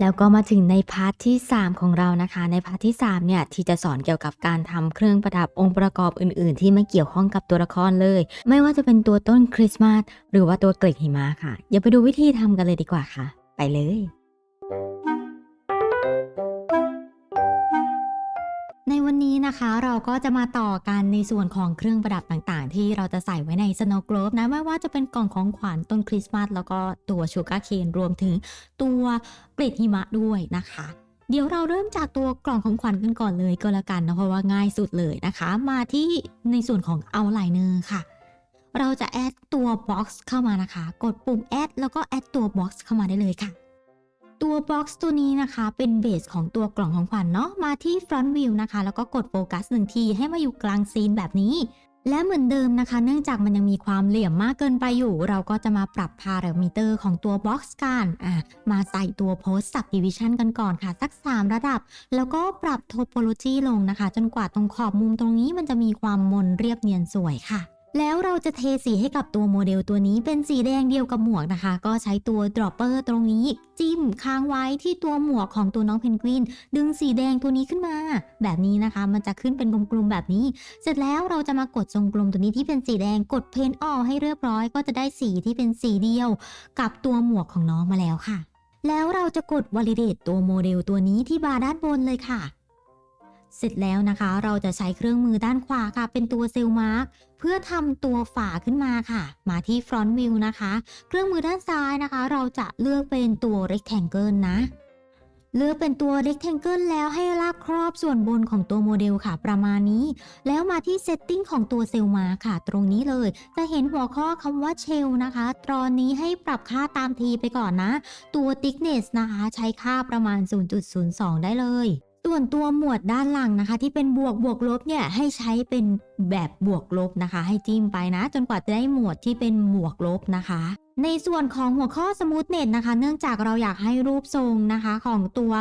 แล้วก็มาถึงในพาร์ทที่ 3 ของเรานะคะ ในพาร์ทที่ 3 เนี่ย ที่จะสอนเกี่ยวกับการทำเครื่องประดับองค์ประกอบอื่น ๆ ที่ไม่เกี่ยวข้องกับตัวละครเลย ไม่ว่าจะเป็นตัวต้นคริสต์มาสหรือว่าตัวเกล็ดหิมะค่ะอย่าไปดูวิธีทำกันเลยดีกว่าค่ะ ไปเลย นวันนี้นะคะ เราก็จะมาต่อกันในส่วนของเครื่องประดับต่างๆ ที่เราจะใส่ไว้ใน Snow Globe นะไม่ว่าจะเป็นกล่องของขวัญต้นคริสต์มาสแล้วก็ตัวชูการ์เคนรวมถึงตัวเกล็ดหิมะด้วยนะคะ เดี๋ยวเราเริ่มจากตัวกล่องของขวัญกันก่อนเลยก็แล้วกันนะเพราะว่าง่ายสุดเลยนะคะ มาที่ในส่วนของเอาไลเนอร์ค่ะ เราจะแอดตัว box เข้ามานะคะ กดปุ่ม add แล้วก็แอดตัว box เข้ามาได้เลยค่ะ ตัว box ตัวนี้นะคะเป็นเบสของตัวกล่องของขวัญเนาะมาที่ front view นะคะ แล้วก็กดโฟกัสหนึ่งทีให้มาอยู่กลางซีนแบบนี้ และเหมือนเดิมนะคะ เนื่องจากมันยังมีความเหลี่ยมมากเกินไปอยู่ เราก็จะมาปรับพารามิเตอร์ของตัว box กันอะมาใส่ตัว post subdivision กันก่อนค่ะ สัก 3 ระดับ แล้วก็ปรับ topology ลงนะคะ จนกว่าตรงขอบมุมตรงนี้มันจะมีความมนเรียบเนียนสวยค่ะ แล้วเราจะเทสีให้กับตัวโมเดลตัวนี้เป็นสีแดงเดียวกับหมวกนะคะ ก็ใช้ตัว dropper ตรงนี้ จิ้มค้างไว้ที่ตัวหมวกของตัวน้องเพนกวิน ดึงสีแดงตัวนี้ขึ้นมา แบบนี้นะคะ มันจะขึ้นเป็นกลมๆแบบนี้ เสร็จแล้วเราจะมากดทรงกลมตัวนี้ที่เป็นสีแดงกดเพนออให้เรียบร้อย ก็จะได้สีที่เป็นสีเดียว กับตัวหมวกของน้องมาแล้วค่ะ แล้วเราจะกด validate ตัวโมเดลตัวนี้ที่บาร์ด้านบนเลยค่ะ เสร็จแล้วนะคะ เราจะใช้เครื่องมือด้านขวาค่ะ เป็นตัวเซลมาร์ก เพื่อทำตัวฝาขึ้นมาค่ะ มาที่ front view นะคะ เครื่องมือด้านซ้ายนะคะ เราจะเลือกเป็นตัว rectangle นะ เลือกเป็นตัว rectangle แล้วให้ลากครอบส่วนบนของตัวโมเดลค่ะ ประมาณนี้ แล้วมาที่ setting ของตัวเซลมาค่ะ ตรงนี้เลย จะเห็นหัวข้อคำว่า shell นะคะ ตอนนี้ให้ปรับค่าตามทีไปก่อนนะ ตัว thickness นะคะ ใช้ค่าประมาณ 0.02 ได้เลย ส่วนตัวหมวดด้านหลังนะคะ ที่เป็นบวกบวกลบเนี่ยให้ใช้เป็นแบบบวกลบนะคะ ให้จิ้มไปนะ จนกว่าจะได้หมวดที่เป็นบวกลบนะคะ ในส่วนของหัวข้อสมูทเน็ตนะคะ เนื่องจากเราอยากให้รูปทรงนะคะ ของตัว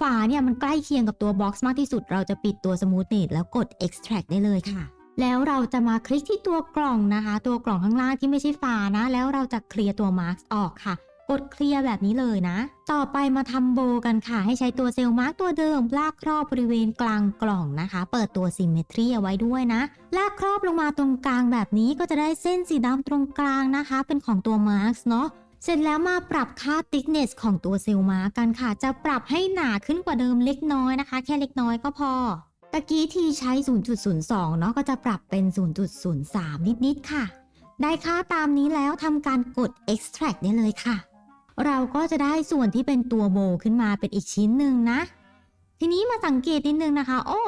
ฝาเนี่ยมันใกล้เคียงกับตัวบ็อกซ์มากที่สุด เราจะปิดตัวสมูทเน็ตแล้วกด extract ได้เลยค่ะแล้วเราจะมาคลิกที่ตัวกล่องนะคะ ตัวกล่องข้างล่างที่ไม่ใช่ฝานะ แล้วเราจะเคลียร์ตัวมาร์กออกค่ะ กดเคลียร์แบบนี้เลยนะ ต่อไปมาทำโบกันค่ะ ให้ใช้ตัวเซลล์มาร์กตัวเดิม ลากครอบบริเวณกลางกล่องนะคะ เปิดตัวซิมเมตรีเอาไว้ด้วยนะ ลากครอบลงมาตรงกลางแบบนี้ก็จะได้เส้นสีดำตรงกลางนะคะ เป็นของตัวมาร์กเนาะเสร็จแล้วมาปรับค่า thickness ของตัวเซลล์มาร์กกันค่ะ จะปรับให้หนาขึ้นกว่าเดิมเล็กน้อยนะคะ แค่เล็กน้อยก็พอตะกี้ที่ใช้ 0.02 เนาะก็จะปรับเป็น 0.03 นิดๆค่ะ ได้ค่าตามนี้แล้วทำการกด extract ได้เลยค่ะ เราก็จะได้ส่วนที่เป็นตัวโบขึ้นมาเป็นอีกชิ้นหนึ่งนะ ทีนี้มาสังเกตนิดนึงนะคะ โอ้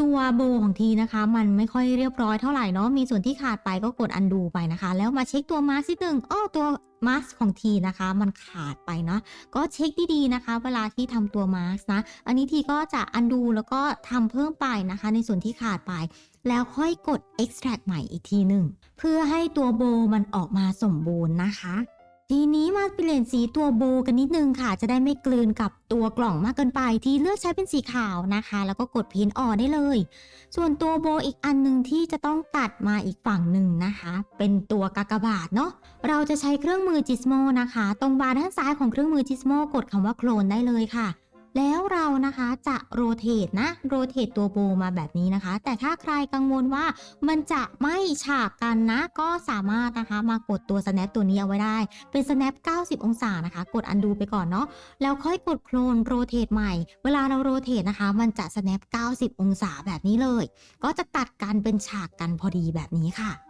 ตัวโบของทีนะคะ มันไม่ค่อยเรียบร้อยเท่าไหร่เนาะมีส่วนที่ขาดไปก็กด undo ไปนะคะ แล้วมาเช็คตัวมาร์คนิดนึงอ้อตัวมาร์คของทีนะคะ มันขาดไปเนาะก็เช็คดีๆนะคะ เวลาที่ทำตัวมาร์คนะ อันนี้ทีก็จะ undo แล้วก็ทำเพิ่มไปนะคะ ในส่วนที่ขาดไป แล้วค่อยกด extract ใหม่อีกทีหนึ่งเพื่อให้ตัวโบมันออกมาสมบูรณ์นะคะ ทีนี้มาเปลี่ยนสีตัวโบกันนิดนึงค่ะ จะได้ไม่กลืนกับตัวกล่องมากเกินไป ที่เลือกใช้เป็นสีขาวนะคะ แล้วก็กดพินออได้เลย ส่วนตัวโบอีกอันหนึ่งที่จะต้องตัดมาอีกฝั่งหนึ่งนะคะ เป็นตัวกากบาทเนาะเราจะใช้เครื่องมือจิสโมนะคะ ตรงบาร์ด้านซ้ายของเครื่องมือจิสโมกดคำว่าโคลนได้เลยค่ะ แล้วเรานะคะจะโรเตทนะโรเตทตัวโบมาแบบนี้นะคะ แต่ถ้าใครกังวลว่ามันจะไม่ฉากกันนะ ก็สามารถนะคะมากดตัว snap ตัวนี้เอาไว้ได้ เป็น snap 90 องศานะคะ กด undo ไปก่อนเนาะแล้วค่อยกดโคลนโรเตทใหม่ เวลาเราโรเตทนะคะ มันจะ snap 90 องศาแบบนี้เลย ก็จะตัดกันเป็นฉากกันพอดีแบบนี้ค่ะ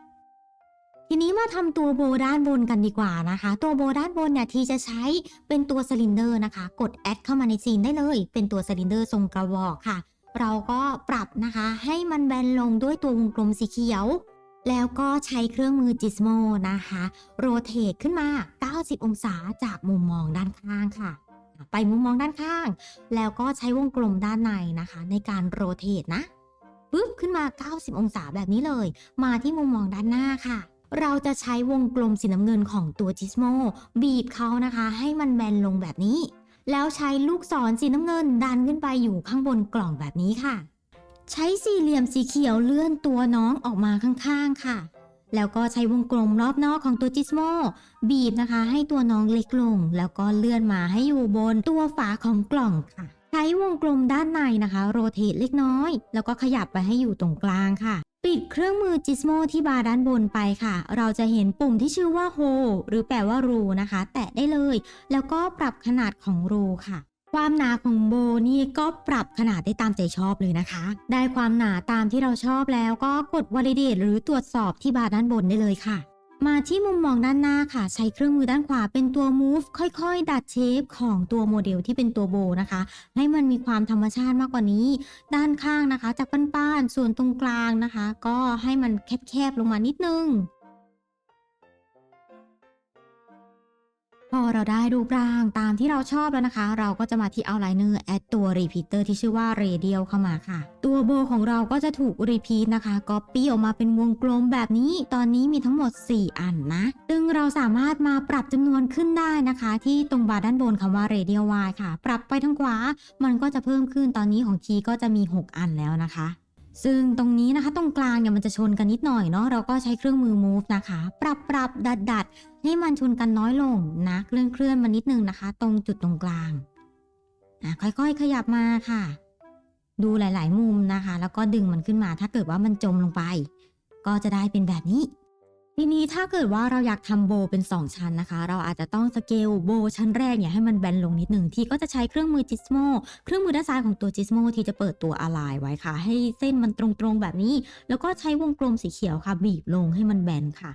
ทีนี้มาทำตัวโบด้านบนกันดีกว่านะคะ ตัวโบด้านบนเนี่ยทีจะใช้เป็นตัวซิลินเดอร์นะคะ กดแอดเข้ามาในซีนได้เลย เป็นตัวซิลินเดอร์ทรงกระบอกค่ะ เราก็ปรับนะคะให้มันแบนลงด้วยตัววงกลมสีเขียว แล้วก็ใช้เครื่องมือจิสโมนะคะ โรเตทขึ้นมา 90 องศาจากมุมมองด้านข้างค่ะ ไปมุมมองด้านข้าง แล้วก็ใช้วงกลมด้านในนะคะ ในการโรเตทนะปึ๊บขึ้นมา 90 องศาแบบนี้เลย มาที่มุมมองด้านหน้าค่ะ เราจะใช้วงกลมสีน้ำเงินของตัวจิสโมบีบเขานะคะ ให้มันแบนลงแบบนี้ แล้วใช้ลูกศรสีน้ำเงินดันขึ้นไปอยู่ข้างบนกล่องแบบนี้ค่ะ ใช้สี่เหลี่ยมสีเขียวเลื่อนตัวน้องออกมาข้างๆค่ะ แล้วก็ใช้วงกลมรอบนอกของตัวจิสโมบีบนะคะ ให้ตัวน้องเล็กลง แล้วก็เลื่อนมาให้อยู่บนตัวฝาของกล่องค่ะ ใช้วงกลมด้านในนะคะ โรเตทเล็กน้อย แล้วก็ขยับไปให้อยู่ตรงกลางค่ะ ปิดเครื่องมือจิสโมที่บาร์ด้านบนไปค่ะ เราจะเห็นปุ่มที่ชื่อว่า h o หรือแปลว่ารูนะคะ แตะได้เลย แล้วก็ปรับขนาดของรูค่ะความหนาของโบนี่ก็ปรับขนาดได้ตามใจชอบเลยนะคะ ได้ความหนาตามที่เราชอบแล้วก็กด validate หรือตรวจสอบที่บาร์ด้านบนได้เลยค่ะ มาที่มุมมองด้านหน้าค่ะ ใช้เครื่องมือด้านขวาเป็นตัว move ค่อยๆ ดัดเชฟของตัวโมเดลที่เป็นตัวโบนะคะ ให้มันมีความธรรมชาติมากกว่านี้ ด้านข้างนะคะ จากป้านๆส่วนตรงกลางนะคะ ก็ให้มันแคบๆลงมานิดนึง พอเราได้รูปร่างตามที่เราชอบแล้วนะคะ เราก็จะมาที่ outliner แอดตัว repeater ที่ชื่อว่า radial เข้ามาค่ะ ตัวโบของเราก็จะถูก repeat นะคะ copy ออกมาเป็นวงกลมแบบนี้ ตอนนี้มีทั้งหมด 4 อันนะ ซึ่งเราสามารถมาปรับจำนวนขึ้นได้นะคะ ที่ตรงบาร์ด้านบนคำว่า radial y ค่ะ ปรับไปทางขวา มันก็จะเพิ่มขึ้น ตอนนี้ของคีก็จะมี 6 อันแล้วนะคะ ซึ่งตรงนี้นะคะตรงกลางเนี่ยมันจะชนกันนิดหน่อยเนาะเราก็ใช้เครื่องมือ move นะคะ ปรับปรับดัดดัดให้มันชนกันน้อยลงนะเคลื่อนเคลื่อนมานิดนึงนะคะ ตรงจุดตรงกลางนะค่อยๆ ขยับมาค่ะ ดูหลาย ๆ มุมนะคะ แล้วก็ดึงมันขึ้นมาถ้าเกิดว่ามันจมลงไป ก็จะได้เป็นแบบนี้ ทีนี้ถ้าเกิดว่าเราอยากทำโบเป็น 2 ชั้นนะคะ เราอาจจะต้องสเกลโบชั้นแรกเนี่ยให้มันแบนลงนิดหนึ่งที่ก็จะใช้เครื่องมือจิสโมเครื่องมือด้านซ้ายของตัวจิสโมที่จะเปิดตัวอะไลไว้ค่ะ ให้เส้นมันตรงๆแบบนี้ แล้วก็ใช้วงกลมสีเขียวค่ะ บีบลงให้มันแบนค่ะ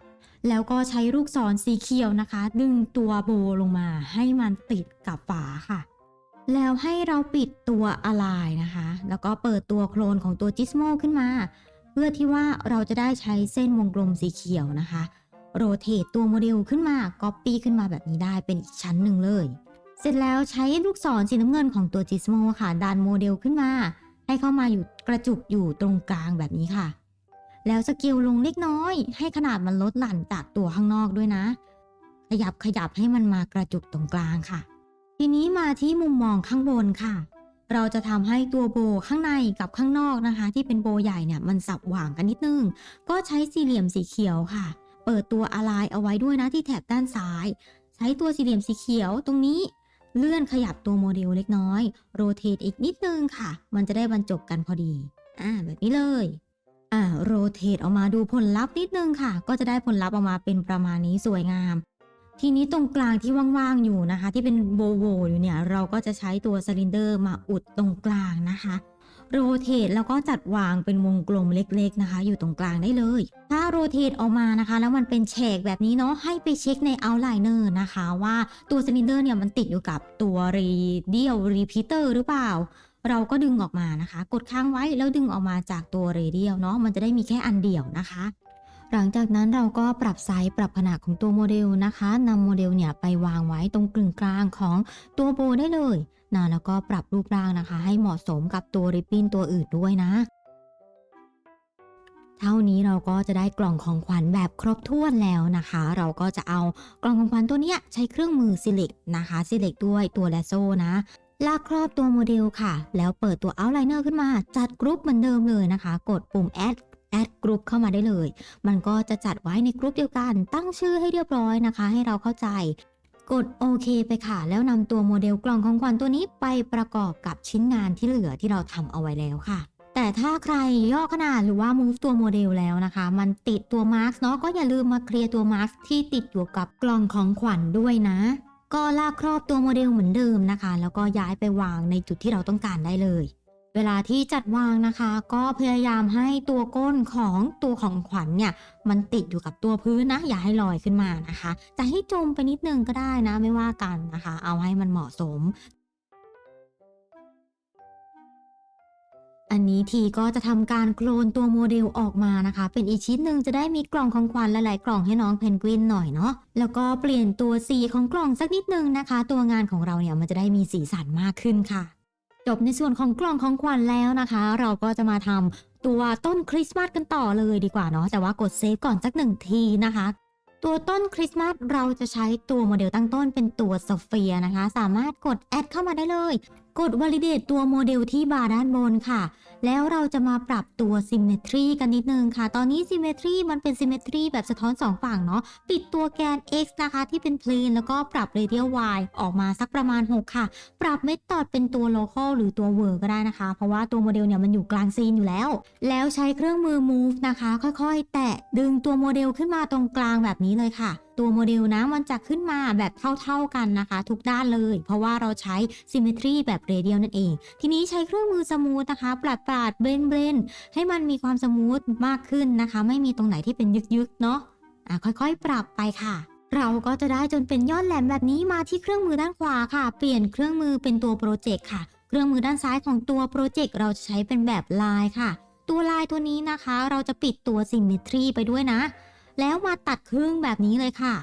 แล้วก็ใช้ลูกศรสีเขียวนะคะ ดึงตัวโบลงมา ให้มันติดกับฝาค่ะแล้วให้เราปิดตัวอะไลนะคะ แล้วก็เปิดตัวโคลนของตัวจิสโมขึ้นมา เพื่อที่ว่าเราจะได้ใช้เส้นวงกลมสีเขียวนะคะโรเตทตัวโมเดลขึ้นมาก๊อปปี้ขึ้นมาแบบนี้ได้เป็นอีกชั้นหนึ่งเลย เสร็จแล้วใช้ลูกศรสีน้ำเงินของตัวจิสโมค่ะดันโมเดลขึ้นมา ให้เข้ามาอยู่กระจุกอยู่ตรงกลางแบบนี้ค่ะ แล้วสเกิลลงเล็กน้อย ให้ขนาดมันลดหลั่นจากตัวข้างนอกด้วยนะ ขยับขยับให้มันมากระจุกตรงกลางค่ะ ทีนี้มาที่มุมมองข้างบนค่ะ เราจะทำให้ตัวโบข้างในกับข้างนอกนะคะ ที่เป็นโบใหญ่เนี่ยมันสับหว่างกันนิดนึง ก็ใช้สี่เหลี่ยมสีเขียวค่ะ เปิดตัวอะไลเอาไว้ด้วยนะที่แถบด้านซ้าย ใช้ตัวสี่เหลี่ยมสีเขียวตรงนี้เลื่อนขยับตัวโมเดลเล็กน้อย โรเตทอีกนิดนึงค่ะ มันจะได้บรรจบกันพอดี อ่า แบบนี้เลย อ่า โรเตทออกมาดูผลลัพธ์นิดนึงค่ะ ก็จะได้ผลลัพธ์ออกมาเป็นประมาณนี้สวยงาม ทีนี้ตรงกลางที่ว่างๆอยู่นะคะ ที่เป็นโบโวอยู่เนี่ย เราก็จะใช้ตัวซิลินเดอร์มาอุดตรงกลางนะคะโรเตทแล้วก็จัดวางเป็นวงกลมเล็กๆนะคะ อยู่ตรงกลางได้เลย ถ้าโรเตทออกมานะคะ แล้วมันเป็นแฉกแบบนี้เนาะให้ไปเช็คในเอาไลเนอร์นะคะ ว่าตัวซิลินเดอร์เนี่ยมันติดอยู่กับตัวรีเดียลรีพีเตอร์หรือเปล่า เราก็ดึงออกมานะคะ กดค้างไว้แล้วดึงออกมาจากตัวเรเดียลเนาะมันจะได้มีแค่อันเดียวนะคะ หลังจากนั้นเราก็ปรับไซส์ปรับขนาดของตัวโมเดลนะคะนำโมเดลเนี่ยไปวางไว้ตรงกึ่งกลางของตัวโบได้เลยนะแล้วก็ปรับรูปร่างนะคะ ให้เหมาะสมกับตัวริบบิ้นตัวอื่นด้วยนะ เท่านี้เราก็จะได้กล่องของขวัญแบบครบถ้วนแล้วนะคะ เราก็จะเอากล่องของขวัญตัวเนี้ยใช้เครื่องมือ select นะคะ select ด้วยตัวแลโซนะลากครอบตัวโมเดลค่ะ แล้วเปิดตัว outliner ขึ้นมา จัดกรุ๊ปเหมือนเดิมเลยนะคะ กดปุ่ม add add group เข้ามาได้เลย มันก็จะจัดไว้ในกรุ๊ปเดียวกัน ตั้งชื่อให้เรียบร้อยนะคะ ให้เราเข้าใจ กดโอเคไปค่ะ แล้วนำตัวโมเดลกล่องของขวัญตัวนี้ไปประกอบกับชิ้นงานที่เหลือที่เราทำเอาไว้แล้วค่ะแต่ถ้าใครย่อขนาดหรือว่า move ตัวโมเดลแล้วนะคะ มันติดตัว mark เนาะก็อย่าลืมมาเคลียร์ตัว mark ที่ติดอยู่กับกล่องของขวัญด้วยนะ ก็ลากครอบตัวโมเดลเหมือนเดิมนะคะ แล้วก็ย้ายไปวางในจุดที่เราต้องการได้เลย เวลาที่จัดวางนะคะ ก็พยายามให้ตัวก้นของตัวของขวัญเนี่ย มันติดอยู่กับตัวพื้นนะ อย่าให้ลอยขึ้นมานะคะ จะให้จมไปนิดนึงก็ได้นะ ไม่ว่ากันนะคะ เอาให้มันเหมาะสมอันนี้ทีก็จะทำการโคลนตัวโมเดลออกมานะคะ เป็นอีกชิ้นหนึ่งจะได้มีกล่องของขวัญหลายๆกล่องให้น้องเพนกวินหน่อยเนาะแล้วก็เปลี่ยนตัวสีของกล่องสักนิดนึงนะคะ ตัวงานของเราเนี่ยมันจะได้มีสีสันมากขึ้นค่ะ จบในส่วนของกล่องของขวัญแล้วนะคะ เราก็จะมาทำตัวต้นคริสต์มาสกันต่อเลยดีกว่าเนาะแต่ว่ากดเซฟก่อนสักหนึ่งทีนะคะ ตัวต้นคริสต์มาสเราจะใช้ตัวโมเดลตั้งต้นเป็นตัวโซเฟียนะคะ สามารถกดแอดเข้ามาได้เลย กด validate ตัวโมเดลที่บาร์ด้านบนค่ะ แล้วเราจะมาปรับตัว symmetry กันนิดนึงค่ะ ตอนนี้ symmetry มันเป็น symmetry แบบสะท้อน 2 ฝั่งเนาะ ปิดตัวแกน x นะคะที่เป็น plane แล้วก็ปรับ radial y ออกมาสักประมาณ 6 ค่ะ ปรับ method เป็นตัว local หรือตัว ver ก็ได้นะคะ เพราะว่าตัวโมเดลเนี่ยมันอยู่กลางซีนอยู่แล้ว แล้วใช้เครื่องมือ move นะคะ ค่อยๆ แตะดึงตัวโมเดลขึ้นมาตรงกลางแบบนี้เลยค่ะตัวโมเดลนะมันจะขึ้นมาแบบเท่าๆกันนะคะ ทุกด้านเลย เพราะว่าเราใช้ symmetry แบบ radial นั่นเอง ทีนี้ใช้เครื่องมือสมูทนะคะ ปราดปราดเบนเบนให้มันมีความสมูทมากขึ้นนะคะ ไม่มีตรงไหนที่เป็นยึกๆเนาะะค่อยๆ ปรับไปค่ะเราก็จะได้จนเป็นยอดแหลมแบบนี้มาที่เครื่องมือด้านขวาค่ะ เปลี่ยนเครื่องมือเป็นตัวโปรเจกต์ค่ะ เครื่องมือด้านซ้ายของตัวโปรเจกต์เราจะใช้เป็นแบบลายค่ะ ตัวลายตัวนี้นะคะ เราจะปิดตัว symmetry ไปด้วยนะ แล้วมาตัดครึ่งแบบนี้เลยค่ะ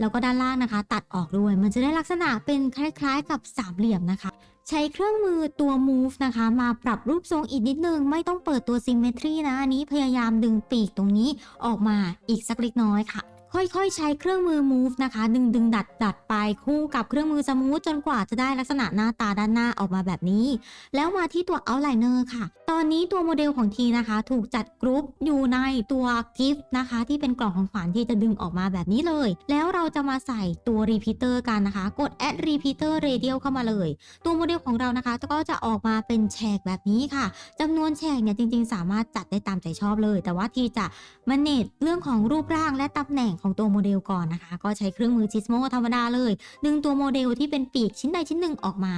แล้วก็ด้านล่างนะคะ ตัดออกด้วย มันจะได้ลักษณะเป็นคล้ายๆ กับสามเหลี่ยมนะคะ ใช้เครื่องมือตัว move นะคะ มาปรับรูปทรงอีกนิดนึง ไม่ต้องเปิดตัว symmetry นะ อันนี้พยายามดึงปีกตรงนี้ออกมาอีกสักเล็กน้อยค่ะ ค่อยๆ ใช้เครื่องมือ move นะคะ ดึงดึงดัดดัดไปคู่กับเครื่องมือ smooth จนกว่าจะได้ลักษณะหน้าตาด้านหน้าออกมาแบบนี้ แล้วมาที่ตัว outliner ค่ะ ตอนนี้ตัวโมเดลของทีนะคะ ถูกจัดกรุ๊ปอยู่ในตัว gift นะคะ ที่เป็นกล่องของขวัญที่จะดึงออกมาแบบนี้เลย แล้วเราจะมาใส่ตัว repeater กันนะคะ กด add repeater radial เข้ามาเลย ตัวโมเดลของเรานะคะก็จะออกมาเป็นแฉกแบบนี้ค่ะจำนวนแฉกเนี่ยจริง ๆ สามารถจัดได้ตามใจชอบเลย แต่ว่าทีจะ manage เรื่องของรูปร่างและตำแหน่งของตัวโมเดลก่อนนะคะ ก็ใช้เครื่องมือ Gizmo ธรรมดาเลย ดึงตัวโมเดลที่เป็นปีกชิ้นใดชิ้นหนึ่งออกมา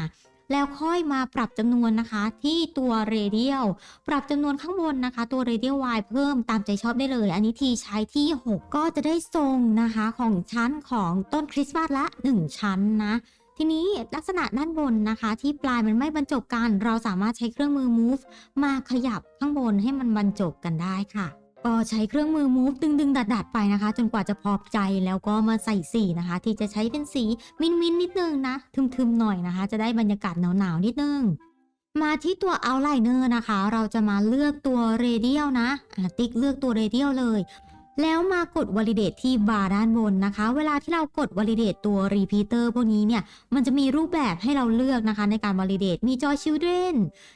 แล้วค่อยมาปรับจำนวนนะคะ ที่ตัว radial ปรับจำนวนข้างบนนะคะ ตัว radial y เพิ่มตามใจชอบได้เลย อันนี้ทีใช้ที่ 6 ก็จะได้ทรงนะคะของชั้นของต้นคริสต์มาสละ 1 ชั้นนะทีนี้ลักษณะด้านบนนะคะ ที่ปลายมันไม่บรรจบกัน เราสามารถใช้เครื่องมือ move มาขยับข้างบนให้มันบรรจบกันได้ค่ะ ก็ใช้เครื่องมือมูฟดึงดึงดัดดัดๆไปนะคะ จนกว่าจะพอใจแล้วก็มาใส่สีนะคะ ที่จะใช้เป็นสีมินมินนิดนึงนะทึมๆหน่อยนะคะ จะได้บรรยากาศหนาวๆนิดนึงมาที่ตัวเอาไลเนอร์นะคะ เราจะมาเลือกตัวเรเดียลนะติ๊กเลือกตัวเรเดียลเลย แล้วมากด validate ที่บาร์ด้านบนนะคะ เวลาที่เรากด validate ตัว repeater พวกนี้เนี่ย มันจะมีรูปแบบให้เราเลือกนะคะในการ validate มี joy children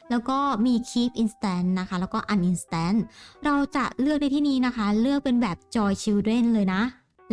แล้วก็มี keep instant นะคะ แล้วก็ uninstant เราจะเลือกในที่นี้นะคะ เลือกเป็นแบบ joy children เลยนะ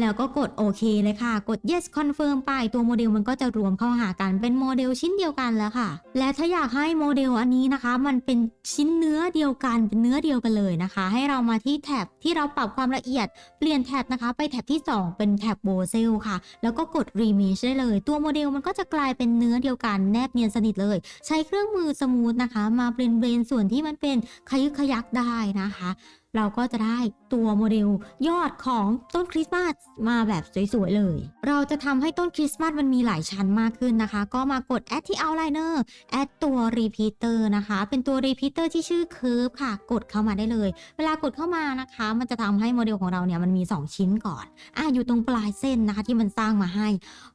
แล้วก็กดโอเคเลยค่ะ กด yes confirm ไปตัวโมเดลมันก็จะรวมเข้าหากันเป็นโมเดลชิ้นเดียวกันแล้วค่ะ และถ้าอยากให้โมเดลอันนี้นะคะ มันเป็นชิ้นเนื้อเดียวกันเป็นเนื้อเดียวกันเลยนะคะ ให้เรามาที่แท็บที่เราปรับความละเอียดเปลี่ยนแท็บนะคะ ไปแท็บที่ 2 เป็นแท็บโบเซลค่ะ แล้วก็กด remesh ได้เลย ตัวโมเดลมันก็จะกลายเป็นเนื้อเดียวกันแนบเนียนสนิทเลย ใช้เครื่องมือสมูทนะคะ มาเบรนเบรนส่วนที่มันเป็นขยึกขยักได้นะคะเราก็จะได้ตัวโมเดลยอดของต้นคริสต์มาสมาแบบสวยๆเลย เราจะทำให้ต้นคริสต์มาสมันมีหลายชั้นมากขึ้นนะคะ ก็มากด add ที่ outliner add ตัว repeater นะคะ เป็นตัว repeater ที่ชื่อ curve ค่ะ กดเข้ามาได้เลย เวลากดเข้ามานะคะ มันจะทำให้โมเดลของเราเนี่ยมันมี 2 ชิ้นก่อนอะอยู่ตรงปลายเส้นนะคะที่มันสร้างมาให้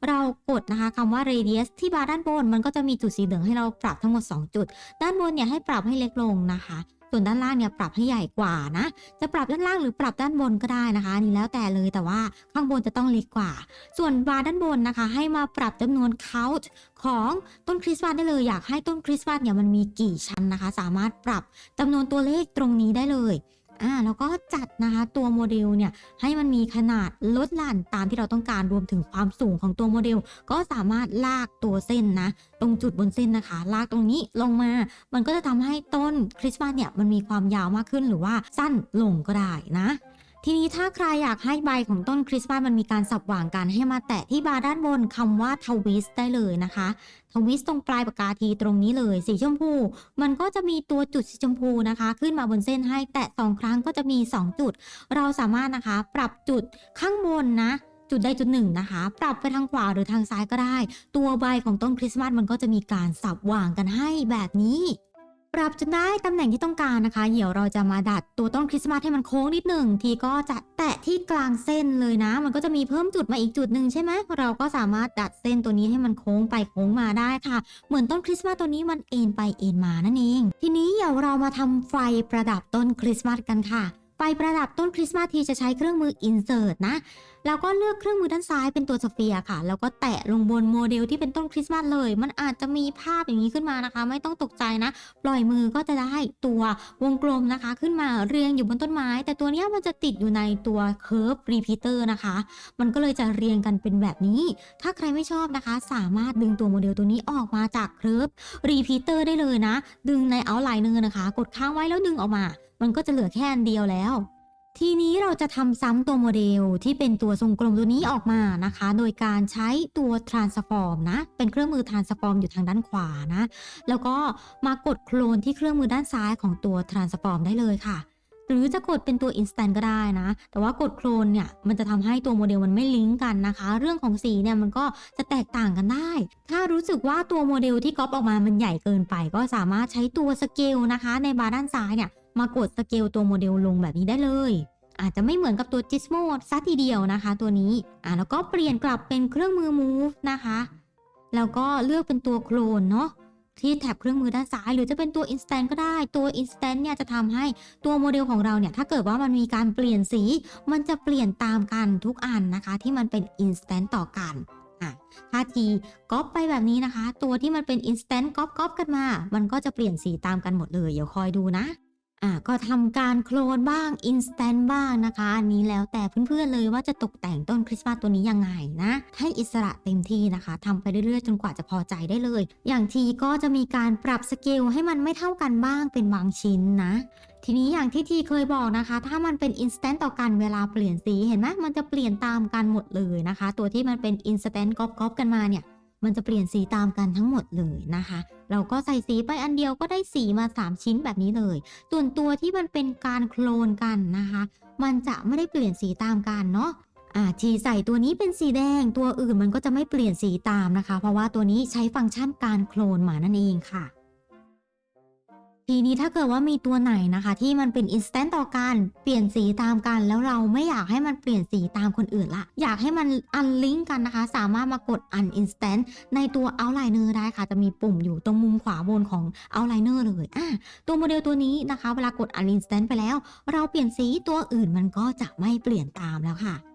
เรากดนะคะคำว่า radius ที่บาร์ด้านบน มันก็จะมีจุดสีเหลืองให้เราปรับทั้งหมด 2 จุด ด้านบนเนี่ยให้ปรับให้เล็กลงนะคะ ส่วนด้านล่างเนี่ยปรับให้ใหญ่กว่านะ จะปรับด้านล่างหรือปรับด้านบนก็ได้นะคะนี่แล้วแต่เลยแต่ว่าข้างบนจะต้องเล็กกว่า ส่วนบาร์ด้านบนนะคะ ให้มาปรับจำนวน count ของต้นคริสต์มาสได้เลยอยากให้ต้นคริสต์มาสเนี่ยมันมีกี่ชั้นนะคะ สามารถปรับจำนวนตัวเลขตรงนี้ได้เลย อ่าแล้วก็จัดนะคะตัวโมเดลเนี่ยให้มันมีขนาดลดหลั่นตามที่เราต้องการรวมถึงความสูงของตัวโมเดล ก็สามารถลากตัวเส้นนะ ตรงจุดบนเส้นนะคะ ลากตรงนี้ลงมา มันก็จะทำให้ต้นคริสต์มาสเนี่ยมันมีความยาวมากขึ้นหรือว่าสั้นลงก็ได้นะ ทีนี้ถ้าใครอยากให้ใบของต้นคริสต์มาสมันมีการสับหว่างกันให้มาแตะที่บาร์ด้านบนคำว่าทวิสต์ได้เลยนะคะทวิสต์ตรงปลายปากกาทีตรงนี้เลย สีชมพู มันก็จะมีตัวจุดสีชมพูนะคะ ขึ้นมาบนเส้นให้แตะสองครั้งก็จะมี 2 จุด เราสามารถนะคะปรับจุดข้างบนนะจุดใดจุดหนึ่งนะคะ ปรับไปทางขวาหรือทางซ้ายก็ได้ ตัวใบของต้นคริสต์มาสมันก็จะมีการสับหว่างกันให้แบบนี้ ปรับจนได้ตำแหน่งที่ต้องการนะคะ เดี๋ยวเราจะมาดัดตัวต้นคริสต์มาสให้มันโค้งนิดหนึ่งทีก็จะแตะที่กลางเส้นเลยนะ มันก็จะมีเพิ่มจุดมาอีกจุดหนึ่งใช่ไหมเราก็สามารถดัดเส้นตัวนี้ให้มันโค้งไปโค้งมาได้ค่ะ เหมือนต้นคริสต์มาสตัวนี้มันเอ็นไปเอ็นมานั่นเอง ทีนี้เดี๋ยวเรามาทำไฟประดับต้นคริสต์มาสกันค่ะ ไฟประดับต้นคริสต์มาสทีจะใช้เครื่องมือ insert นะ แล้วก็เลือกเครื่องมือด้านซ้ายเป็นตัวสเฟียร์ค่ะ แล้วก็แตะลงบนโมเดลที่เป็นต้นคริสต์มาสเลย มันอาจจะมีภาพอย่างนี้ขึ้นมานะคะ ไม่ต้องตกใจนะ ปล่อยมือก็จะได้ตัววงกลมนะคะ ขึ้นมาเรียงอยู่บนต้นไม้ แต่ตัวนี้มันจะติดอยู่ในตัว curve repeater นะคะ มันก็เลยจะเรียงกันเป็นแบบนี้ ถ้าใครไม่ชอบนะคะ สามารถดึงตัวโมเดลตัวนี้ออกมาจาก curve repeater ได้เลยนะ ดึงใน outliner นะคะ กดค้างไว้แล้วดึงออกมา มันก็จะเหลือแค่อันเดียวแล้ว ทีนี้เราจะทำซ้ำตัวโมเดลที่เป็นตัวทรงกลมตัวนี้ออกมานะคะ โดยการใช้ตัว transform นะ เป็นเครื่องมือ transform อยู่ทางด้านขวานะ แล้วก็มากดโคลนที่เครื่องมือด้านซ้ายของตัว transform ได้เลยค่ะหรือจะกดเป็นตัว instant ก็ได้นะ แต่ว่ากดโคลนเนี่ย มันจะทำให้ตัวโมเดลมันไม่ลิงก์กันนะคะ เรื่องของสีเนี่ยมันก็จะแตกต่างกันได้ ถ้ารู้สึกว่าตัวโมเดลที่ก๊อปออกมามันใหญ่เกินไป ก็สามารถใช้ตัวสเกลนะคะ ในบาร์ด้านซ้ายเนี่ย มากดสเกลตัวโมเดลลงแบบนี้ได้เลย อาจจะไม่เหมือนกับตัว Gizmo ซะทีเดียวนะคะ ตัวนี้อ่าแล้วก็เปลี่ยนกลับเป็นเครื่องมือ Move นะคะ แล้วก็เลือกเป็นตัวโคลนเนาะที่แท็บเครื่องมือด้านซ้าย หรือจะเป็นตัว Instant ก็ได้ ตัว Instant เนี่ยจะทำให้ตัวโมเดลของเราเนี่ย ถ้าเกิดว่ามันมีการเปลี่ยนสี มันจะเปลี่ยนตามกันทุกอันนะคะ ที่มันเป็น Instant ต่อกันอะถ้าทีก๊อปไปแบบนี้นะคะ ตัวที่มันเป็น Instant ก๊อปก๊อปกันมา มันก็จะเปลี่ยนสีตามกันหมดเลย เดี๋ยวคอยดูนะ อะก็ทำการโคลนบ้าง instant บ้างนะคะ อันนี้แล้วแต่เพื่อนๆเลยว่าจะตกแต่งต้นคริสต์มาสตัวนี้ยังไงนะ ให้อิสระเต็มที่นะคะทำไปเรื่อยๆ จนกว่าจะพอใจได้เลย อย่างทีก็จะมีการปรับสเกลให้มันไม่เท่ากันบ้างเป็นบางชิ้นนะทีนี้อย่างที่ทีเคยบอกนะคะ ถ้ามันเป็น instant ต่อกันเวลาเปลี่ยนสีเห็นไหมมันจะเปลี่ยนตามกันหมดเลยนะคะ ตัวที่มันเป็น instant ก๊อปกันมาเนี่ย มันจะเปลี่ยนสีตามกันทั้งหมดเลยนะคะ เราก็ใส่สีไปอันเดียวก็ได้สีมา 3 ชิ้นแบบนี้เลย ส่วนตัวที่มันเป็นการโคลนกันนะคะ มันจะไม่ได้เปลี่ยนสีตามกันเนาะอ่าทีใส่ตัวนี้เป็นสีแดง ตัวอื่นมันก็จะไม่เปลี่ยนสีตามนะคะ เพราะว่าตัวนี้ใช้ฟังก์ชันการโคลนมานั่นเองค่ะ ทีนี้ถ้าเกิดว่ามีตัวไหนนะคะ ที่มันเป็น instant ต่อกันเปลี่ยนสีตามกัน แล้วเราไม่อยากให้มันเปลี่ยนสีตามคนอื่นละอยากให้มัน unlink กันนะคะ สามารถมากด uninstant ในตัว outliner ได้ค่ะ จะมีปุ่มอยู่ตรงมุมขวาบนของ outliner เลยอะตัวโมเดลตัวนี้นะคะ เวลากด uninstant ไปแล้ว เราเปลี่ยนสีตัวอื่นมันก็จะไม่เปลี่ยนตามแล้วค่ะ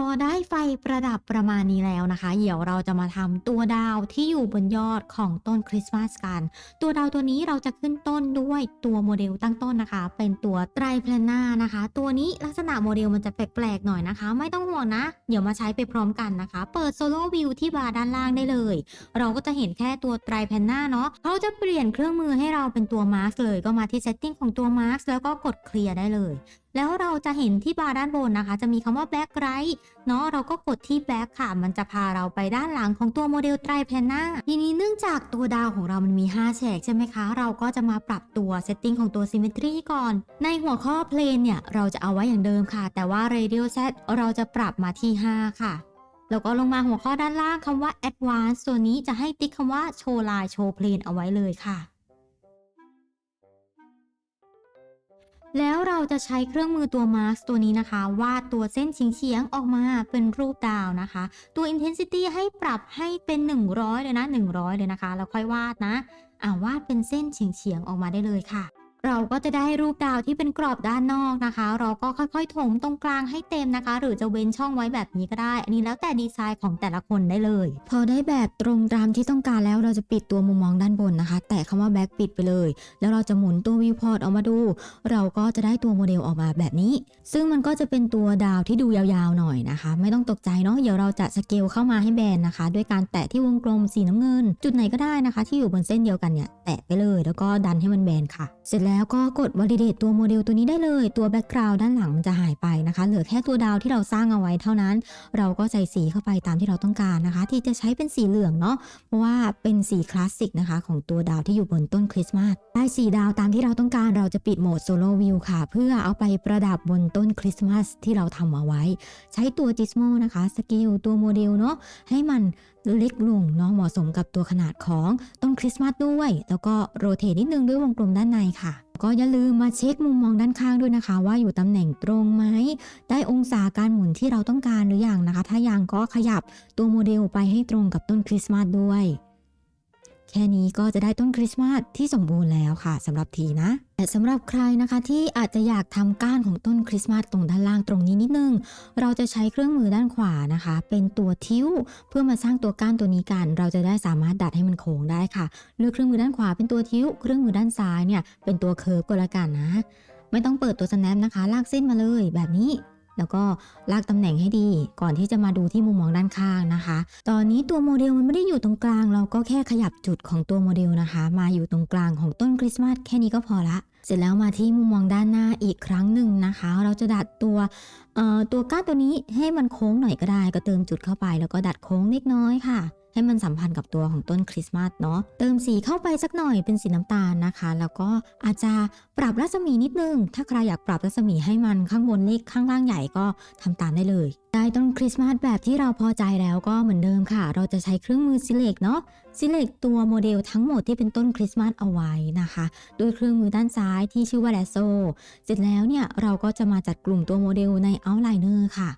อได้ไฟประดับประมาณนี้แล้วนะคะ เดี๋ยวเราจะมาทำตัวดาวที่อยู่บนยอดของต้นคริสต์มาสกัน ตัวดาวตัวนี้เราจะขึ้นต้นด้วยตัวโมเดลตั้งต้นนะคะ เป็นตัวไตรแพลนานะคะ ตัวนี้ลักษณะโมเดลมันจะแปลกๆหน่อยนะคะ ไม่ต้องห่วงนะ เดี๋ยวมาใช้ไปพร้อมกันนะคะ เปิดโซโล่วิวที่บาร์ด้านล่างได้เลย เราก็จะเห็นแค่ตัวไตรแพลนาเนาะเขาจะเปลี่ยนเครื่องมือให้เราเป็นตัวมาร์กเลย ก็มาที่ setting ของตัวมาร์กแล้วก็กดเคลียร์ได้เลย แล้วเราจะเห็นที่บาร์ด้านบนนะคะ จะมีคำว่า black light เนาะเราก็กดที่ black ค่ะ มันจะพาเราไปด้านหลังของตัวโมเดลไตรแพลนาทีนี้เนื่องจากตัวดาวของเรามันมี 5 แฉกใช่ไหมคะ เราก็จะมาปรับตัว setting ของตัว symmetry ก่อน ในหัวข้อ plane เนี่ย เราจะเอาไว้อย่างเดิมค่ะ แต่ว่า radial set เราจะปรับมาที่ 5 ค่ะแล้วก็ลงมาหัวข้อด้านล่างคำว่า advanced ตัวนี้จะให้ติ๊กคำว่า show line show plane เอาไว้เลยค่ะ แล้วเราจะใช้เครื่องมือตัว Mask ตัวนี้นะคะ วาดตัวเส้นเฉียงๆออกมาเป็นรูปดาวนะคะ ตัว Intensity ให้ปรับให้เป็น 100 เลยนะ 100 เลยนะคะ แล้วค่อยวาดนะ อ่าวาดเป็นเส้นเฉียงๆออกมาได้เลยค่ะ เราก็จะได้รูปดาวที่เป็นกรอบด้านนอกนะคะ เราก็ค่อยๆถมตรงกลางให้เต็มนะคะ หรือจะเว้นช่องไว้แบบนี้ก็ได้ อันนี้แล้วแต่ดีไซน์ของแต่ละคนได้เลย พอได้แบบตรงตามที่ต้องการแล้วเราจะปิดตัวมุมมองด้านบนนะคะ แต่คำว่า back ปิดไปเลย แล้วเราจะหมุนตัว viewport ออกมาดู เราก็จะได้ตัวโมเดลออกมาแบบนี้ ซึ่งมันก็จะเป็นตัวดาวที่ดูยาวๆหน่อยนะคะ ไม่ต้องตกใจเนาะเดี๋ยวเราจะสเกลเข้ามาให้แบนนะคะ ด้วยการแตะที่วงกลมสีน้ำเงิน จุดไหนก็ได้นะคะ ที่อยู่บนเส้นเดียวกันเนี่ยแตะไปเลย แล้วก็ดันให้มันแบนค่ะ เสร็จแล้วแล้วก็กด validate ตัวโมเดลตัวนี้ได้เลย ตัว background ด้านหลังมันจะหายไปนะคะ เหลือแค่ตัวดาวที่เราสร้างเอาไว้เท่านั้น เราก็ใส่สีเข้าไปตามที่เราต้องการนะคะ ที่จะใช้เป็นสีเหลืองเนาะ เพราะว่าเป็นสีคลาสสิกนะคะ ของตัวดาวที่อยู่บนต้นคริสต์มาส ได้สีดาวตามที่เราต้องการ เราจะปิดโหมดโซโล่วิวค่ะ เพื่อเอาไปประดับบนต้นคริสต์มาสที่เราทำเอาไว้ ใช้ตัว Gizmo นะคะ สเกลตัวโมเดลเนาะ ให้มันเล็กลงเนาะ เหมาะสมกับตัวขนาดของต้นคริสต์มาสด้วย แล้วก็โรเทตนิดนึงด้วยวงกลมด้านในค่ะ ก็อย่าลืมมาเช็คมุมมองด้านข้างด้วยนะคะ ว่าอยู่ตำแหน่งตรงไหมได้องศาการหมุนที่เราต้องการหรืออยังนะคะ ถ้ายังก็ขยับตัวโมเดลไปให้ตรงกับต้นคริสต์มาสด้วย แค่นี้ก็จะได้ต้นคริสต์มาสที่สมบูรณ์แล้วค่ะสำหรับทีนะ แต่สำหรับใครนะคะที่อาจจะอยากทำก้านของต้นคริสต์มาสตรงด้านล่างตรงนี้นิดนึง เราจะใช้เครื่องมือด้านขวานะคะ เป็นตัวทิ้ว เพื่อมาสร้างตัวก้านตัวนี้กัน เราจะได้สามารถดัดให้มันโค้งได้ค่ะเลือกเครื่องมือด้านขวาเป็นตัวทิ้ว เครื่องมือด้านซ้ายเนี่ยเป็นตัวเคิร์ฟก็แล้วกันนะ ไม่ต้องเปิดตัว snap นะคะ ลากเส้นมาเลยแบบนี้ แล้วก็ลากตำแหน่งให้ดี ก่อนที่จะมาดูที่มุมมองด้านข้างนะคะ ตอนนี้ตัวโมเดลมันไม่ได้อยู่ตรงกลาง เราก็แค่ขยับจุดของตัวโมเดลนะคะ มาอยู่ตรงกลางของต้นคริสต์มาสแค่นี้ก็พอละเสร็จแล้วมาที่มุมมองด้านหน้าอีกครั้งหนึ่งนะคะ เราจะดัดตัวตัวก้านตัวนี้ให้มันโค้งหน่อยก็ได้ ก็เติมจุดเข้าไป แล้วก็ดัดโค้งเล็กน้อยค่ะ ให้มันสัมพันธ์กับตัวของต้นคริสต์มาสเนาะเติมสีเข้าไปสักหน่อยเป็นสีน้ำตาลนะคะ แล้วก็อาจจะปรับรัศมีนิดนึง ถ้าใครอยากปรับรัศมีให้มันข้างบนเล็กข้างล่างใหญ่ก็ทำตามได้เลยได้ต้นคริสต์มาสแบบที่เราพอใจแล้วก็เหมือนเดิมค่ะ เราจะใช้เครื่องมือ select เนาะ select ตัวโมเดลทั้งหมดที่เป็นต้นคริสต์มาสเอาไว้นะคะโดยเครื่องมือด้านซ้ายที่ชื่อว่า lasso เสร็จแล้วเนี่ยเราก็จะมาจัดกลุ่มตัวโมเดลใน outliner ค่ะ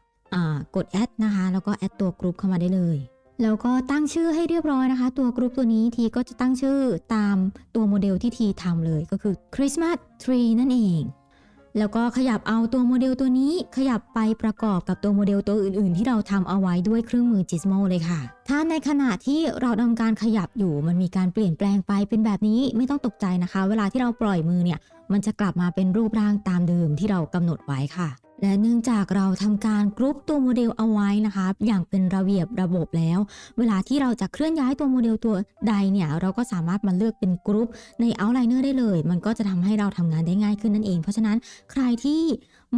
กด add นะคะ แล้วก็ add ตัวกรุ๊ปเข้ามาได้เลย แล้วก็ตั้งชื่อให้เรียบร้อยนะคะ ตัวกรุ๊ปตัวนี้ทีก็จะตั้งชื่อตามตัวโมเดลที่ทีทำเลยก็คือ Christmas Tree นั่นเอง แล้วก็ขยับเอาตัวโมเดลตัวนี้ขยับไปประกอบกับตัวโมเดลตัวอื่น ๆ ที่เราทำเอาไว้ด้วยเครื่องมือ Gizmo เลยค่ะ ถ้าในขณะที่เราทำการขยับอยู่มันมีการเปลี่ยนแปลงไปเป็นแบบนี้ไม่ต้องตกใจนะคะ เวลาที่เราปล่อยมือเนี่ยมันจะกลับมาเป็นรูปร่างตามเดิมที่เรากำหนดไว้ค่ะ และเนื่องจากเราทำการกรุ๊ปตัวโมเดลเอาไว้นะคะ อย่างเป็นระเบียบระบบแล้ว เวลาที่เราจะเคลื่อนย้ายตัวโมเดลตัวใดเนี่ยเราก็สามารถมาเลือกเป็นกรุ๊ปใน Outliner ได้เลย มันก็จะทำให้เราทำงานได้ง่ายขึ้นนั่นเอง เพราะฉะนั้นใครที่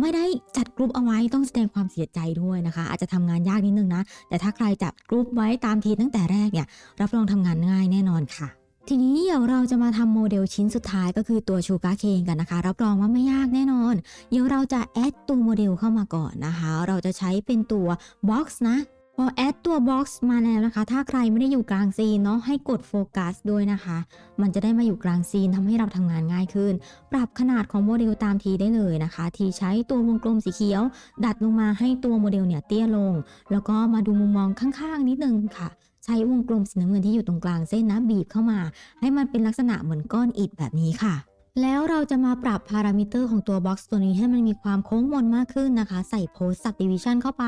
ไม่ได้จัดกรุ๊ปเอาไว้ต้องแสดงความเสียใจด้วยนะคะ อาจจะทำงานยากนิดนึงนะ แต่ถ้าใครจัดกรุ๊ปไว้ตามทีตั้งแต่แรกเนี่ยรับรองทำงานง่ายแน่นอนค่ะ ทีนี้เดี๋ยวเราจะมาทำโมเดลชิ้นสุดท้ายก็คือตัวชูการ์เคนกันนะคะ รับรองว่าไม่ยากแน่นอน เดี๋ยวเราจะแอดตัวโมเดลเข้ามาก่อนนะคะ เราจะใช้เป็นตัวบ็อกซ์นะ พอแอดตัว Box มาแล้วนะคะ ถ้าใครไม่ได้อยู่กลางซีนเนาะให้กดโฟกัสด้วยนะคะ มันจะได้มาอยู่กลางซีนทำให้เราทำงานง่ายขึ้น ปรับขนาดของโมเดลตามทีได้เลยนะคะ ทีใช้ตัววงกลมสีเขียว ดัดลงมาให้ตัวโมเดลเนี่ยเตี้ยลง แล้วก็มาดูมุมมองข้างๆนิดนึงค่ะใช้วงกลมสีน้ำเงินที่อยู่ตรงกลางเส้นนะบีบเข้ามา ให้มันเป็นลักษณะเหมือนก้อนอิฐแบบนี้ค่ะ แล้วเราจะมาปรับพารามิเตอร์ของตัว Box ตัวนี้ให้มันมีความโค้งมนมากขึ้นนะคะ ใส่ Post Subdivision เข้าไป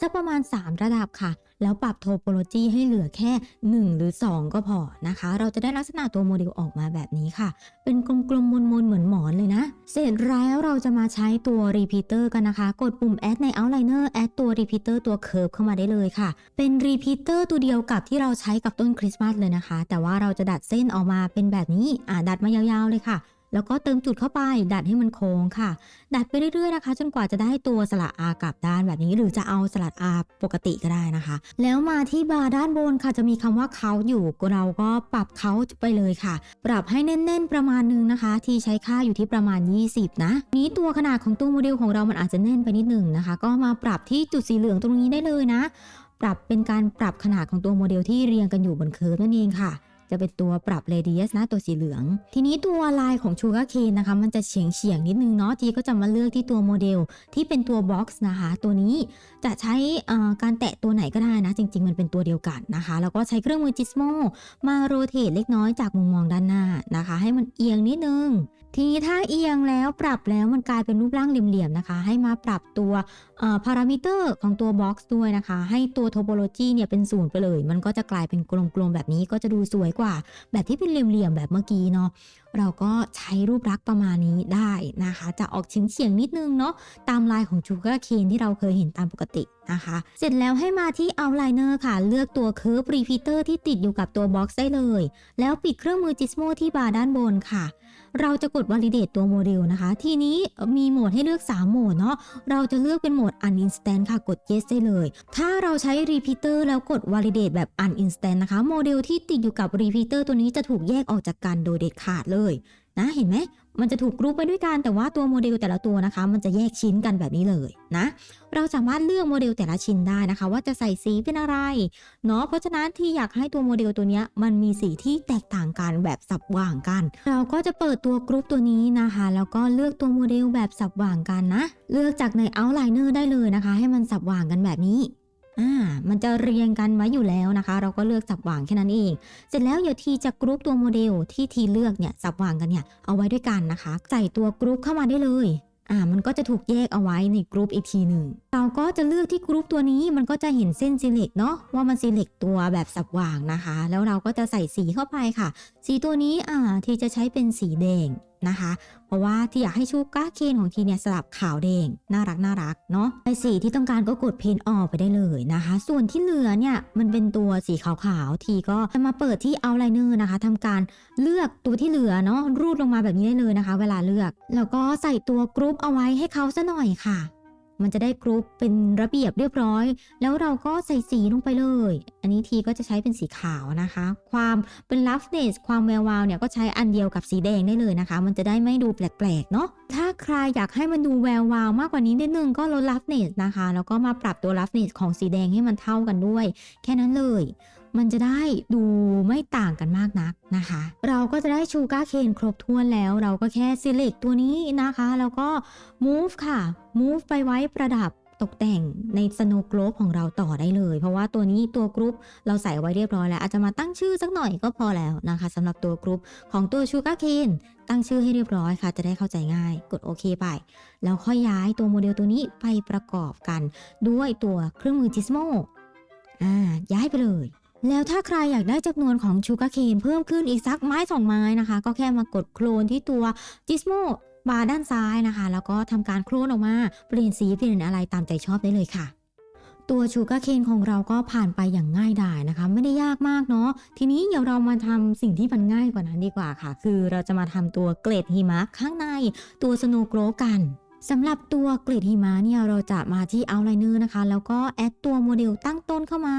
สักประมาณ 3 ระดับค่ะ แล้วปรับ Topology ให้เหลือแค่ 1 หรือ 2 ก็พอนะคะ เราจะได้ลักษณะตัวโมเดลออกมาแบบนี้ค่ะ เป็นกลมๆมนๆเหมือนหมอนเลยนะ เสร็จแล้วเราจะมาใช้ตัว Repeater กันนะคะ กดปุ่ม Add ใน Outliner Add ตัว Repeater ตัว Curve เข้ามาได้เลยค่ะ เป็น Repeater ตัวเดียวกับที่เราใช้กับต้นคริสต์มาสเลยนะคะ แต่ว่าเราจะดัดเส้นออกมาเป็นแบบนี้อ่าดัดมายาวๆเลยค่ะ แล้วก็เติมจุดเข้าไป ดัดให้มันโค้งค่ะ ดัดไปเรื่อยๆนะคะ จนกว่าจะได้ตัวสระอากลับด้านแบบนี้ หรือจะเอาสลัดอาปกติก็ได้นะคะ แล้วมาที่บาร์ด้านบนค่ะจะมีคำว่าเขาอยู่เราก็ปรับเขาไปเลยค่ะ ปรับให้แน่นๆประมาณนึงนะคะ ที่ใช้ค่าอยู่ที่ประมาณ 20 นะ นี้ตัวขนาดของตัวโมเดลของเรามันอาจจะแน่นไปนิดหนึ่งนะคะ ก็มาปรับที่จุดสีเหลืองตรงนี้ได้เลยนะ ปรับเป็นการปรับขนาดของตัวโมเดลที่เรียงกันอยู่บนเคิร์ฟนั่นเองค่ะ จะเป็นตัวปรับ radius นะตัวสีเหลือง ทีนี้ตัวลายของ Sugar Cane นะคะมันจะเฉียงเฉียงนิดนึงเนาะทีก็จะมาเลือกที่ตัวโมเดลที่เป็นตัว box นะคะ ตัวนี้จะใช้การแตะตัวไหนก็ได้นะ จริง ๆ มันเป็นตัวเดียวกันนะคะ แล้วก็ใช้เครื่องมือ Gizmo มาโรเตทเล็กน้อยจากมุมมองด้านหน้านะคะ ให้มันเอียงนิดนึง ทีนี้ถ้าเอียงแล้วปรับแล้วมันกลายเป็นรูปร่างเหลี่ยมๆนะคะ ให้มาปรับตัวพารามิเตอร์ของตัวบ็อกซ์ด้วยนะคะ ให้ตัวโทโปโลจีเนี่ยเป็นศูนย์ไปเลย มันก็จะกลายเป็นกลมๆแบบนี้ก็จะดูสวยกว่า แบบที่เป็นเหลี่ยมๆแบบเมื่อกี้เนาะ เราก็ใช้รูปลักษณ์ประมาณนี้ได้นะคะ จะออกเฉียงๆนิดนึงเนาะตามลายของ Sugar Cane ที่เราเคยเห็นตามปกตินะคะ เสร็จแล้วให้มาที่ Outliner ค่ะ เลือกตัว Curve Repeater ที่ติดอยู่กับตัว Box ได้เลย แล้วปิดเครื่องมือ Gizmo ที่บาร์ด้านบนค่ะ เราจะกด Validate ตัวโมเดลนะคะ ทีนี้มีโหมดให้เลือก 3 โหมดเนาะ เราจะเลือกเป็นโหมด Uninstant ค่ะ กด Yes ได้เลย ถ้าเราใช้ Repeater แล้วกด Validate แบบ Uninstant นะคะ โมเดลที่ติดอยู่กับ Repeater ตัวนี้จะถูกแยกออกจากกันโดยเด็ดขาดเลยนะเห็นไหมมันจะถูกกรุ๊ปไปด้วยกันแต่ว่าตัวโมเดลแต่ละตัวนะคะ มันจะแยกชิ้นกันแบบนี้เลยนะ เราสามารถเลือกโมเดลแต่ละชิ้นได้นะคะ ว่าจะใส่สีเป็นอะไรเนาะเพราะฉะนั้นที่อยากให้ตัวโมเดลตัวนี้มันมีสีที่แตกต่างกันแบบสับว่างกัน เราก็จะเปิดตัวกรุ๊ปตัวนี้นะคะแล้วก็เลือกตัวโมเดลแบบสับว่างกันนะ เลือกจากใน Outliner ได้เลยนะคะ ให้มันสับว่างกันแบบนี้ อ่ามันจะเรียงกันไว้อยู่แล้วนะคะ เราก็เลือกสับวางแค่นั้นเอง เสร็จแล้วเดี๋ยวทีจะกรุ๊ปตัวโมเดลที่ทีเลือกเนี่ยสับวางกันเนี่ยเอาไว้ด้วยกันนะคะ ใส่ตัวกรุ๊ปเข้ามาได้เลยอ่ามันก็จะถูกแยกเอาไว้ในกรุ๊ปอีกทีหนึ่งเราก็จะเลือกที่กรุ๊ปตัวนี้มันก็จะเห็นเส้น select เนาะว่ามัน select ตัวแบบสับวางนะคะ แล้วเราก็จะใส่สีเข้าไปค่ะ สีตัวนี้อ่าทีจะใช้เป็นสีแดง นะคะ เพราะว่าที่อยากให้ชูก้าเคนของทีเนี่ยสลับขาวแดงน่ารักน่ารักเนาะไปสีที่ต้องการก็กดเพนออกไปได้เลยนะคะ ส่วนที่เหลือเนี่ยมันเป็นตัวสีขาวๆทีก็จะมาเปิดที่เอาไลเนอร์นะคะทำการเลือกตัวที่เหลือเนาะรูดลงมาแบบนี้ได้เลยนะคะ เวลาเลือก แล้วก็ใส่ตัวกรุ๊ปเอาไว้ให้เขาซะหน่อยค่ะ มันจะได้กรุ๊ปเป็นระเบียบเรียบร้อย แล้วเราก็ใส่สีลงไปเลย อันนี้ทีก็จะใช้เป็นสีขาวนะคะ ความเป็น roughness ความแวววาวเนี่ยก็ใช้อันเดียวกับสีแดงได้เลยนะคะ มันจะได้ไม่ดูแปลกๆเนาะถ้าใครอยากให้มันดูแวววาวมากกว่านี้นิดนึงก็ลด roughness นะคะ แล้วก็มาปรับตัว roughness ของสีแดงให้มันเท่ากันด้วย แค่นั้นเลย มันจะได้ดูไม่ต่างกันมากนักนะคะ เราก็จะได้ชูการ์เคนครบถ้วนแล้ว เราก็แค่ select ตัวนี้นะคะ แล้วก็ move ค่ะ move ไปไว้ประดับตกแต่งใน snow globe ของเราต่อได้เลย เพราะว่าตัวนี้ตัวกรุ๊ปเราใส่ไว้เรียบร้อยแล้ว อาจจะมาตั้งชื่อสักหน่อยก็พอแล้วนะคะสำหรับตัวกรุ๊ปของตัวชูการ์เคนตั้งชื่อให้เรียบร้อยค่ะ จะได้เข้าใจง่าย กดโอเคไป แล้วค่อยย้ายตัวโมเดลตัวนี้ไปประกอบกัน ด้วยตัวเครื่องมือ Gizmo อ่าย้ายไปเลย แล้วถ้าใครอยากได้จำนวนของชูการ์เคนเพิ่มขึ้นอีกสักไม้สองไม้นะคะ ก็แค่มากดโคลนที่ตัว Gizmo บาร์ด้านซ้ายนะคะ แล้วก็ทำการโคลนออกมาเปลี่ยนสีเปลี่ยนอะไรตามใจชอบได้เลยค่ะตัวชูการ์เคนของเราก็ผ่านไปอย่างง่ายดายนะคะ ไม่ได้ยากมากเนาะทีนี้เดี๋ยวเรามาทำสิ่งที่มันง่ายกว่านั้นดีกว่าค่ะ คือเราจะมาทำตัวเกล็ดหิมะข้างในตัวสโนว์โกลกัน สำหรับตัวเกล็ดหิมะเนี่ยเราจะมาที่เอาไลเนอร์นะคะ แล้วก็แอดตัวโมเดลตั้งต้นเข้ามา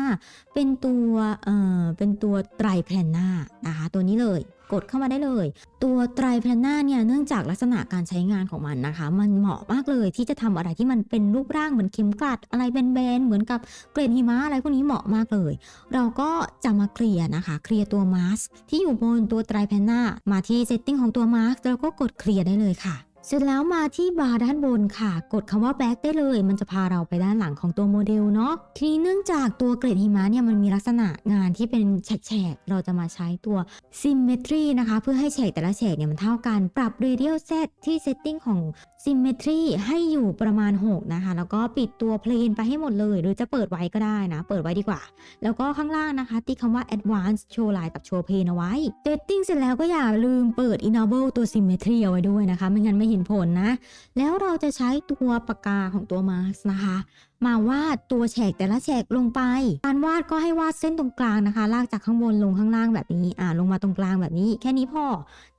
เป็นตัวเอ่อเป็นตัวไตรแพลนนานะคะตัวนี้เลยกดเข้ามาได้เลย ตัวไตรแพลนนาเนี่ยเนื่องจากลักษณะการใช้งานของมันนะคะ มันเหมาะมากเลยที่จะทำอะไรที่มันเป็นรูปร่างเหมือนเข็มกลัดอะไรแบนๆเหมือนกับเกล็ดหิมะอะไรพวกนี้เหมาะมากเลย เราก็จะมาเคลียร์นะคะเคลียร์ตัวมาสที่อยู่บนตัวไตรแพนนามาที่เซตติ้งของตัวมาสแล้วก็กดเคลียร์ได้เลยค่ะ เสร็จแล้วมาที่บาร์ด้านบนค่ะ กดคำว่า back ได้เลย มันจะพาเราไปด้านหลังของตัวโมเดลเนาะ ทีนี้เนื่องจากตัวเกล็ดหิมะเนี่ยมันมีลักษณะงานที่เป็นแฉกๆ เราจะมาใช้ตัว symmetry นะคะ เพื่อให้แฉกแต่ละแฉกเนี่ยมันเท่ากัน ปรับ radial set ที่ setting ของ symmetry ให้อยู่ประมาณ 6 นะคะ แล้วก็ปิดตัวเพลนไปให้หมดเลย หรือจะเปิดไว้ก็ได้นะ เปิดไว้ดีกว่า แล้วก็ข้างล่างนะคะ ติ๊กคำว่า advanced show line กับ show plane เอาไว้ setting เสร็จแล้วก็อย่าลืมเปิด enable ตัว symmetry เอาไว้ด้วยนะคะ ไม่งั้นไม่เห็นผลนะ แล้วเราจะใช้ตัวปากกาของตัวมาสนะคะ มาวาดตัวแฉกแต่ละแฉกลงไป การวาดก็ให้วาดเส้นตรงกลางนะคะ ลากจากข้างบนลงข้างล่างแบบนี้ อ่าลงมาตรงกลางแบบนี้ แค่นี้พอ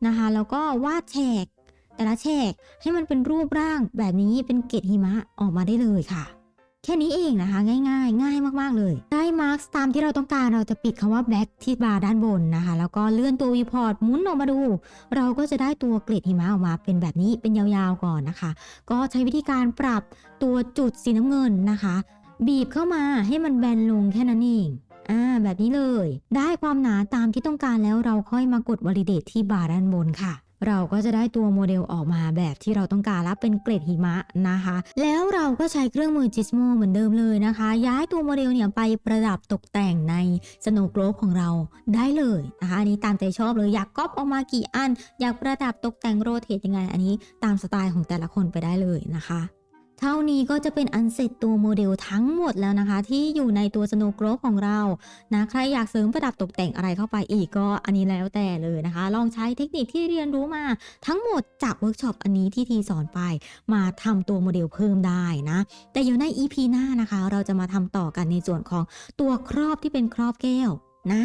นะคะ แล้วก็วาดแฉกแต่ละแฉกให้มันเป็นรูปร่างแบบนี้เป็นเกล็ดหิมะออกมาได้เลยค่ะ แค่นี้เองนะคะ ง่ายๆ ง่ายมากๆเลย ได้มาร์กตามที่เราต้องการเราจะปิดคำว่า back ที่บาร์ด้านบนนะคะ แล้วก็เลื่อนตัว viewport หมุนออกมาดู เราก็จะได้ตัวเกล็ดหิมะออกมาเป็นแบบนี้เป็นยาวๆก่อนนะคะ ก็ใช้วิธีการปรับตัวจุดสีน้ำเงินนะคะ บีบเข้ามาให้มันแบนลงแค่นั้นเองอ่าแบบนี้เลย ได้ความหนาตามที่ต้องการแล้วเราค่อยมากด validate ที่บาร์ด้านบนค่ะเราก็จะได้ตัวโมเดลออกมาแบบที่เราต้องการแล้วเป็นเกล็ดหิมะนะคะ แล้วเราก็ใช้เครื่องมือจิสโมเหมือนเดิมเลยนะคะ ย้ายตัวโมเดลเนี่ยไปประดับตกแต่งในสโนว์กรอของเราได้เลยนะคะอันนี้ตามใจชอบเลยอยากก๊อปออกมากี่อัน อยากประดับตกแต่งโรเทตยังไง อันนี้ตามสไตล์ของแต่ละคนไปได้เลยนะคะ เท่านี้ก็จะเป็นอันเสร็จตัวโมเดลทั้งหมดแล้วนะคะ ที่อยู่ในตัว Snow Globe ของเรานะใครอยากเสริมประดับตกแต่งอะไรเข้าไปอีกก็อันนี้แล้วแต่เลยนะคะ ลองใช้เทคนิคที่เรียนรู้มาทั้งหมดจากเวิร์กช็อปอันนี้ที่ทีสอนไป มาทำตัวโมเดลเพิ่มได้นะ แต่อยู่ใน EP หน้านะคะ เราจะมาทำต่อกันในส่วนของตัวครอบที่เป็นครอบแก้วนะ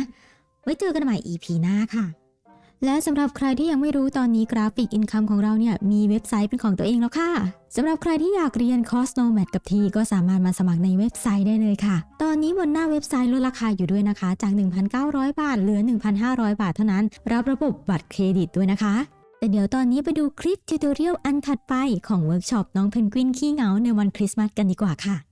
ไว้เจอกันใหม่ EP หน้าค่ะ และสำหรับใครที่ยังไม่รู้ตอนนี้กราฟิกอินคัมของเราเนี่ยมีเว็บไซต์เป็นของตัวเองแล้วค่ะสำหรับใครที่อยากเรียนคอร์ส Nomad กับทีก็สามารถมาสมัครในเว็บไซต์ได้เลยค่ะ ตอนนี้บนหน้าเว็บไซต์ลดราคาอยู่ด้วยนะคะ จาก 1,900 บาทเหลือ 1,500 บาทเท่านั้น รับระบบบัตรเครดิตด้วยนะคะ แต่เดี๋ยวตอนนี้ไปดูคลิปทิวตอเรียลอันถัดไปของเวิร์กช็อปน้องเพนกวินขี้เหงาในวันคริสต์มาสกันดีกว่าค่ะ